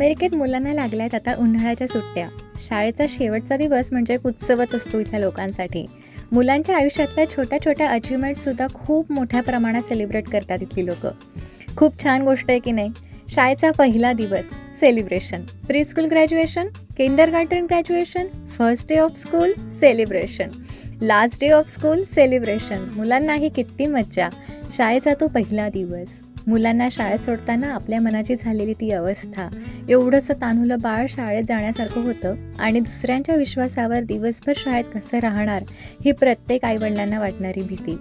अमेरिकेत मुलांना लागल्यात आता उन्हाळ्याच्या सुट्ट्या. शाळेचा शेवटचा दिवस म्हणजे एक उत्सवच असतो इथल्या लोकांसाठी. मुलांच्या आयुष्यातल्या छोट्या छोट्या अचिव्हमेंट्ससुद्धा खूप मोठ्या प्रमाणात सेलिब्रेट करतात इथली लोक. खूप छान गोष्ट आहे की नाही? शाळेचा पहिला दिवस celebration pre school graduation kindergarten graduation first day of school celebration last day of school celebration मुलांनाही किती मज्जा. शाळेचा तो पहिला दिवस. मुलांना शाळेत सोडताना आपल्या मनाची झालेली ती अवस्था. एवढंसं तान्हुलं बाळ शाळेत जाण्यासारखं होतं आणि दुसऱ्यांच्या विश्वासावर दिवसभर शाळेत कसं राहणार ही प्रत्येक आईवडिलांना वाटणारी भीती.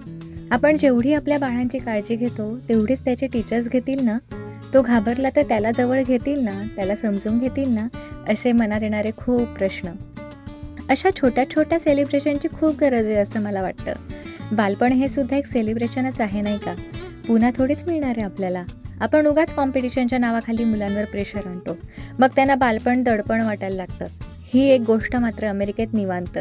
आपण जेवढी आपल्या बाळांची काळजी घेतो तेवढीच त्याचे टीचर्स घेतील ना? तो घाबरला तर त्याला जवळ घेतील ना? त्याला समजून घेतील ना? असे मनात येणारे खूप प्रश्न. अशा छोट्या छोट्या सेलिब्रेशनची खूप गरज आहे असं मला वाटतं. बालपण हे सुद्धा एक सेलिब्रेशनच आहे नाही का? पुन्हा थोडीच मिळणार आहे आपल्याला. आपण उगाच कॉम्पिटिशनच्या नावाखाली मुलांवर प्रेशर आणतो. मग त्यांना बालपण दडपण वाटायला लागतं. ही एक गोष्ट मात्र अमेरिकेत निवांत.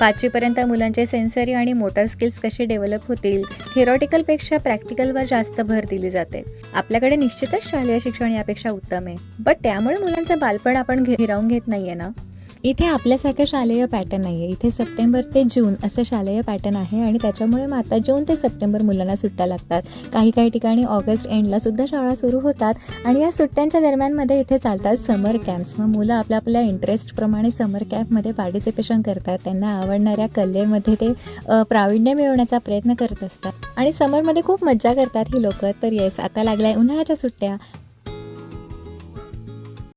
पाचवीपर्यंत मुलांचे सेन्सरी आणि मोटर स्किल्स कसे डेव्हलप होतील थिरॉटिकलपेक्षा प्रॅक्टिकलवर जास्त भर दिली जाते. आपल्याकडे निश्चितच शालेय शिक्षण यापेक्षा उत्तम आहे. बट त्यामुळे मुलांचं बालपण आपण घे- हिरावून घेत नाही आहे ना? इथे आपल्यासारखं शालेय पॅटर्न नाही आहे इथे सप्टेंबर ते जून असं शालेय पॅटर्न आहे आणि त्याच्यामुळे मग आता जून ते सप्टेंबर मुलांना सुट्ट्या लागतात. काही काही ठिकाणी ऑगस्ट एंडला सुद्धा शाळा सुरू होतात आणि या सुट्ट्यांच्या दरम्यानमध्ये इथे चालतात समर कॅम्प्स मग मुलं आपल्या आपल्या इंटरेस्टप्रमाणे समर कॅम्पमध्ये पार्टिसिपेशन करतात. त्यांना आवडणाऱ्या कलेमध्ये ते प्राविण्य प्रावीण्य मिळवण्याचा प्रयत्न करत असतात. आणि समरमध्ये खूप मज्जा करतात ही लोकं. तर येस आता लागल्या उन्हाळ्याच्या सुट्ट्या.